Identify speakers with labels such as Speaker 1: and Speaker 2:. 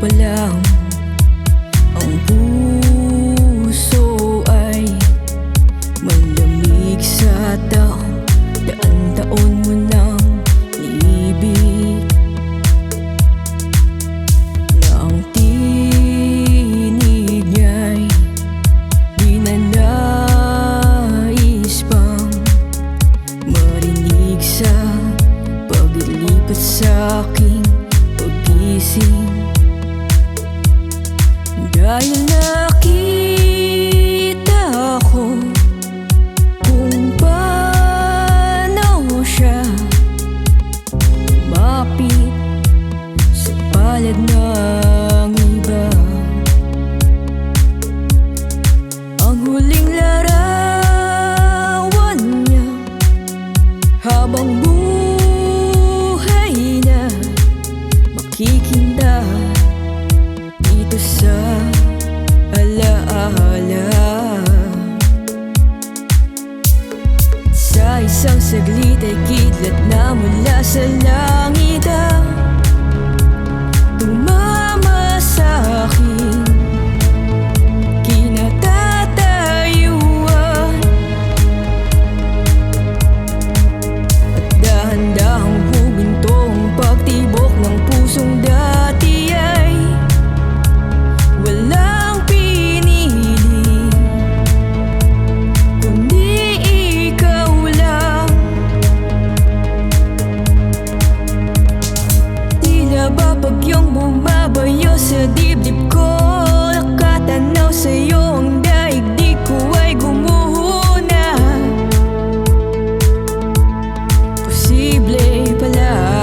Speaker 1: pa lang Ang puso ay Malamig sa tao Daan taon mo nang ibig. Na ang tinig niya'y Di na nais pang Marinig sa paglilipat sa aking pag-isip. Dahil nakita ako Kung paano siya Mapit sa palad na Isang saglit ay kidlat na mula sa lahat поля.